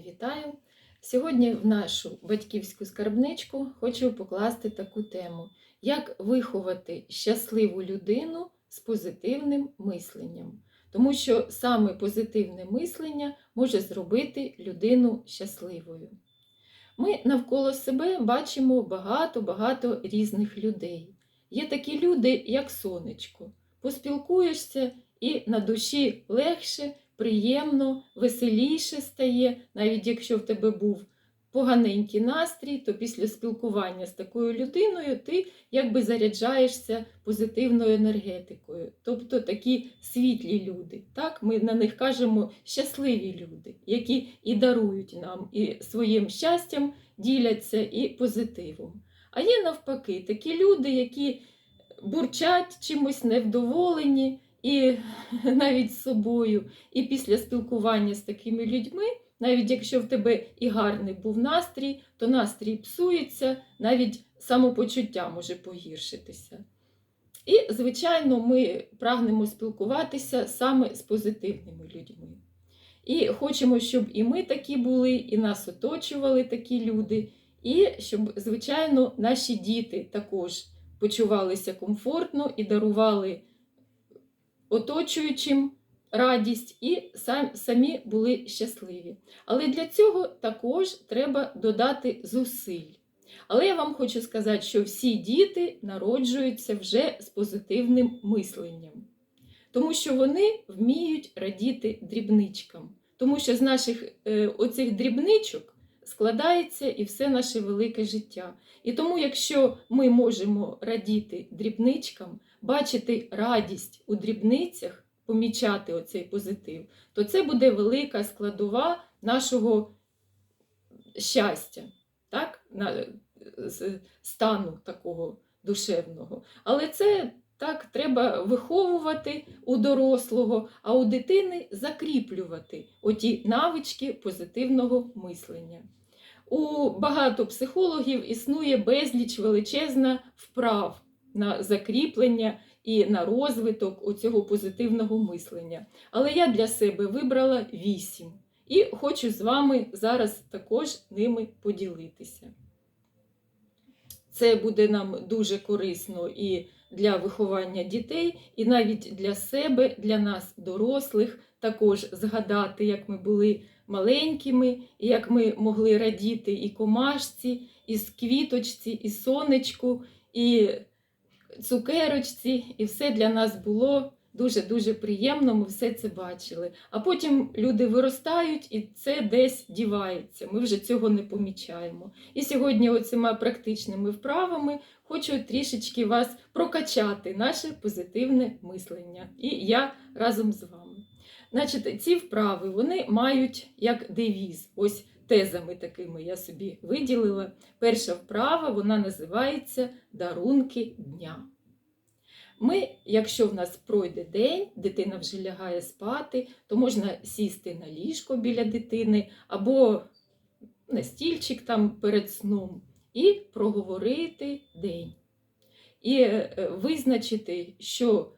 Вітаю! Сьогодні в нашу батьківську скарбничку хочу покласти таку тему: як виховати щасливу людину з позитивним мисленням. Тому що саме позитивне мислення може зробити людину щасливою. Ми навколо себе бачимо багато-багато різних людей. Є такі люди, як сонечко. Поспілкуєшся і на душі легше, приємно, веселіше стає, навіть якщо в тебе був поганенький настрій, то після спілкування з такою людиною ти якби заряджаєшся позитивною енергетикою. Тобто такі світлі люди. Так? Ми на них кажемо щасливі люди, які і дарують нам, і своїм щастям діляться, і позитивом. А є навпаки такі люди, які бурчать чимось невдоволені, і навіть з собою. І після спілкування з такими людьми, навіть якщо в тебе і гарний був настрій, то настрій псується, навіть самопочуття може погіршитися. І, звичайно, ми прагнемо спілкуватися саме з позитивними людьми. І хочемо, щоб і ми такі були, і нас оточували такі люди, і щоб, звичайно, наші діти також почувалися комфортно і дарували оточуючим радість і самі були щасливі. Але для цього також треба додати зусиль. Але я вам хочу сказати, що всі діти народжуються вже з позитивним мисленням, тому що вони вміють радіти дрібничкам, тому що з наших е, оцих дрібничок складається і все наше велике життя. І тому, якщо ми можемо радіти дрібничкам, бачити радість у дрібницях, помічати оцей позитив, то це буде велика складова нашого щастя, так? стану такого душевного. Але це так треба виховувати у дорослого, а у дитини закріплювати оті навички позитивного мислення. У багато психологів існує безліч величезна вправ на закріплення і на розвиток оцього позитивного мислення. Але я для себе вибрала вісім. І хочу з вами зараз також ними поділитися. Це буде нам дуже корисно і для виховання дітей, і навіть для себе, для нас, дорослих, також згадати, як ми були маленькими, і як ми могли радіти і комашці, і квіточці, і сонечку, і цукерочці, і все для нас було дуже-дуже приємно, ми все це бачили. А потім люди виростають і це десь дівається. Ми вже цього не помічаємо. І сьогодні, оцима практичними вправами, хочу трішечки вас прокачати, наше позитивне мислення. І я разом з вами. Значить, ці вправи вони мають як девіз. Ось тезами такими я собі виділила. Перша вправа вона називається Дарунки дня. Ми, якщо в нас пройде день, дитина вже лягає спати, то можна сісти на ліжко біля дитини або на стільчик там перед сном і проговорити день. І е, визначити, що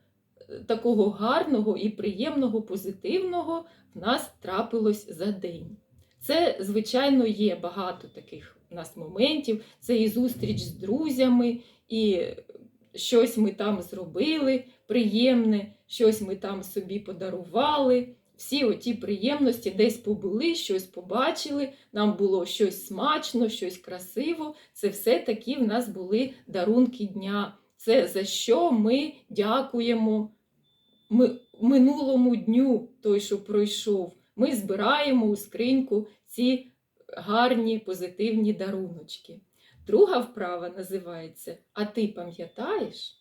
такого гарного і приємного, позитивного в нас трапилось за день. Це, звичайно, є багато таких у нас моментів. Це і зустріч з друзями, і щось ми там зробили приємне, щось ми там собі подарували. Всі оті приємності десь побули, щось побачили, нам було щось смачно, щось красиво. Це все такі в нас були дарунки дня. Це за що ми дякуємо минулому дню, той, що пройшов. Ми збираємо у скриньку ці гарні позитивні даруночки. Друга вправа називається А ти пам'ятаєш?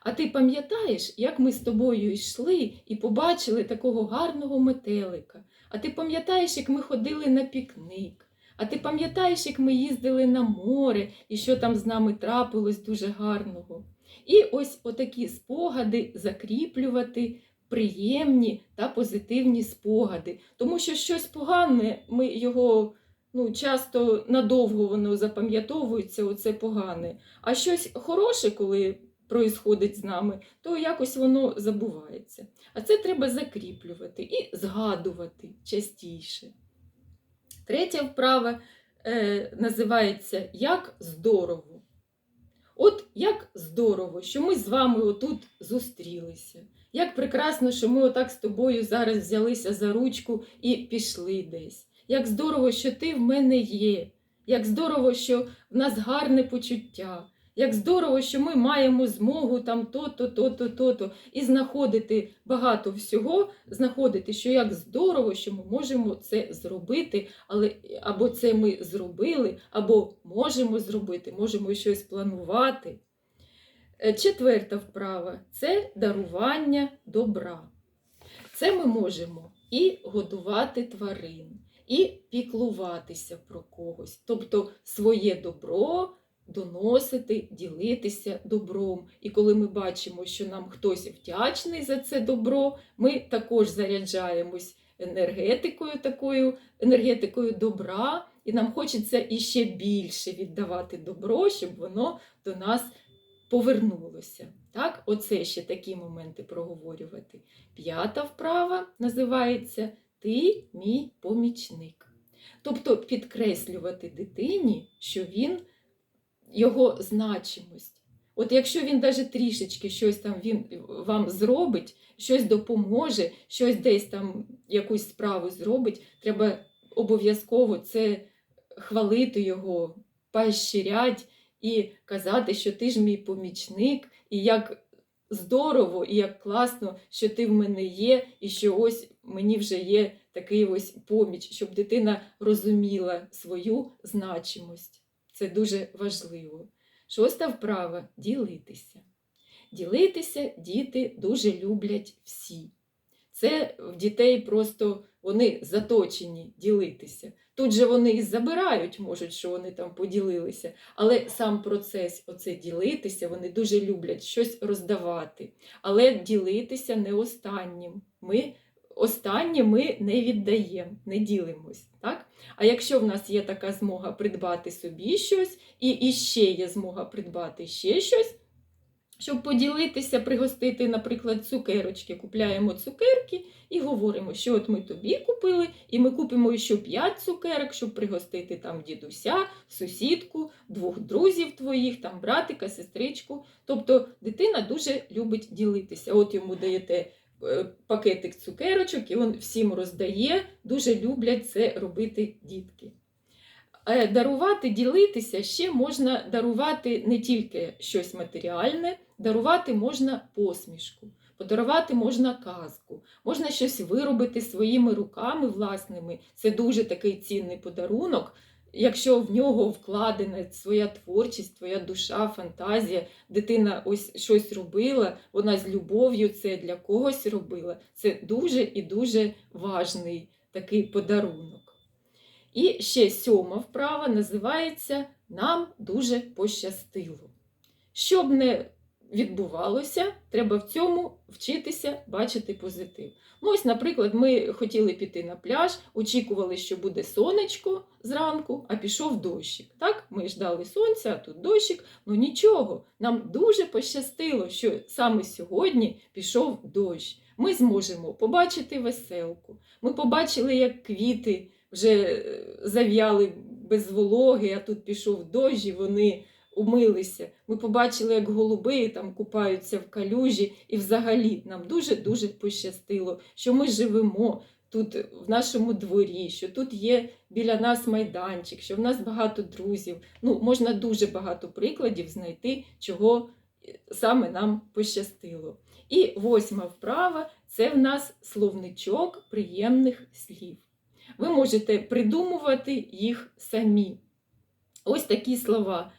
А ти пам'ятаєш, як ми з тобою йшли і побачили такого гарного метелика? А ти пам'ятаєш, як ми ходили на пікник? А ти пам'ятаєш, як ми їздили на море і що там з нами трапилось дуже гарного? І ось отакі спогади закріплювати приємні та позитивні спогади. Тому що щось погане, ми його ну, часто надовго воно запам'ятовується, оце погане. А щось хороше, коли проїсходить з нами, то якось воно забувається. А це треба закріплювати і згадувати частіше. Третя вправа е, називається Як здорово. От як здорово, що ми з вами отут зустрілися. Як прекрасно, що ми отак з тобою зараз взялися за ручку і пішли десь. Як здорово, що ти в мене є. Як здорово, що в нас гарне почуття. Як здорово, що ми маємо змогу там то-то, то-то, то-то, і знаходити багато всього, знаходити, що як здорово, що ми можемо це зробити, але або це ми зробили, або можемо зробити, можемо щось планувати. Е, Четверта вправа це дарування добра. Це ми можемо і годувати тварин, і піклуватися про когось, тобто своє добро доносити, ділитися добром. І коли ми бачимо, що нам хтось вдячний за це добро, ми також заряджаємось енергетикою такою, енергетикою добра, і нам хочеться іще більше віддавати добро, щоб воно до нас повернулося. Так, оце ще такі моменти проговорювати. П'ята вправа називається Ти мій помічник. Тобто підкреслювати дитині, що він його значимость. От якщо він навіть трішечки щось там він вам зробить, щось допоможе, щось десь там якусь справу зробить, треба обов'язково це хвалити його, поощрять і казати, що ти ж мій помічник, і як здорово, і як класно, що ти в мене є, і що ось мені вже є такий ось поміч, щоб дитина розуміла свою значимость. Це дуже важливо. Шоста вправа ділитися. Ділитися діти дуже люблять всі. Це в дітей просто вони заточені ділитися. Тут же вони і забирають, можуть, що вони там поділилися, але сам процес оце ділитися, вони дуже люблять щось роздавати. Але ділитися не останнім. Ми останнє ми не віддаємо, не ділимось. Так? А якщо в нас є така змога придбати собі щось, і іще є змога придбати ще щось, щоб поділитися, пригостити, наприклад, цукерочки, купляємо цукерки і говоримо, що от ми тобі купили, і ми купимо ще 5 цукерок, щоб пригостити там дідуся, сусідку, двох друзів твоїх, там братика, сестричку. Тобто дитина дуже любить ділитися. От йому даєте е, пакетик цукерочок, і він всім роздає. Дуже люблять це робити дітки. Е, Дарувати, ділитися ще можна дарувати не тільки щось матеріальне, дарувати можна посмішку, подарувати можна казку, можна щось виробити своїми руками власними. Це дуже такий цінний подарунок. Якщо в нього вкладена своя творчість, твоя душа, фантазія, дитина ось щось робила, вона з любов'ю це для когось робила. Це дуже і дуже важний такий подарунок. І ще сьома вправа називається Нам дуже пощастило. Щоб не відбувалося, треба в цьому вчитися бачити позитив. Ну, ось, наприклад, ми хотіли піти на пляж, очікували, що буде сонечко зранку, а пішов дощик. Так, ми ждали сонця, а тут дощик. Ну нічого, нам дуже пощастило, що саме сьогодні пішов дощ. Ми зможемо побачити веселку. Ми побачили, як квіти вже е, зав'яли без вологи, а тут пішов дощ, і вони умилися. Ми побачили, як голуби там купаються в калюжі, і взагалі нам дуже-дуже пощастило, що ми живемо тут в нашому дворі, що тут є біля нас майданчик, що в нас багато друзів. Ну, можна дуже багато прикладів знайти, чого е, саме нам пощастило. І восьма вправа це в нас словничок приємних слів. Ви можете придумувати їх самі. Ось такі слова,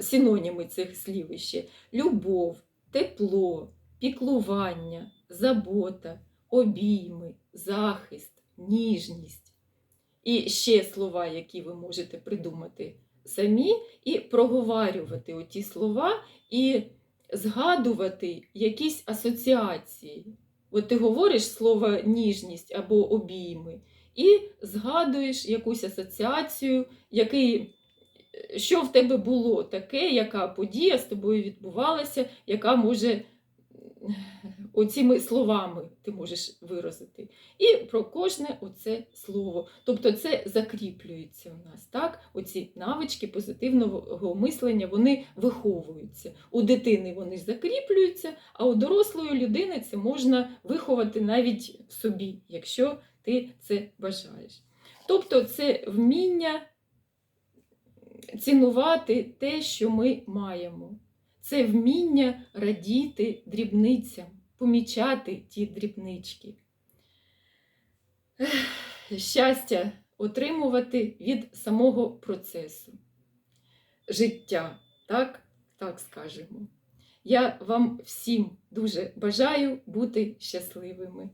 синоніми цих слів іще: любов, тепло, піклування, забота, обійми, захист, ніжність. І ще слова, які ви можете придумати самі, і проговарювати оті слова, і згадувати якісь асоціації. От ти говориш слово ніжність або обійми, і згадуєш якусь асоціацію, який, що в тебе було таке, яка подія з тобою відбувалася, яка може оціми словами ти можеш виразити. І про кожне оце слово. Тобто це закріплюється у нас. Так? Оці навички позитивного мислення вони виховуються. У дитини вони закріплюються, а у дорослої людини це можна виховати навіть в собі, якщо ти це бажаєш. Тобто це вміння цінувати те, що ми маємо. Це вміння радіти дрібницям, помічати ті дрібнички. Щастя отримувати від самого процесу життя, так, так скажемо. Я вам всім дуже бажаю бути щасливими.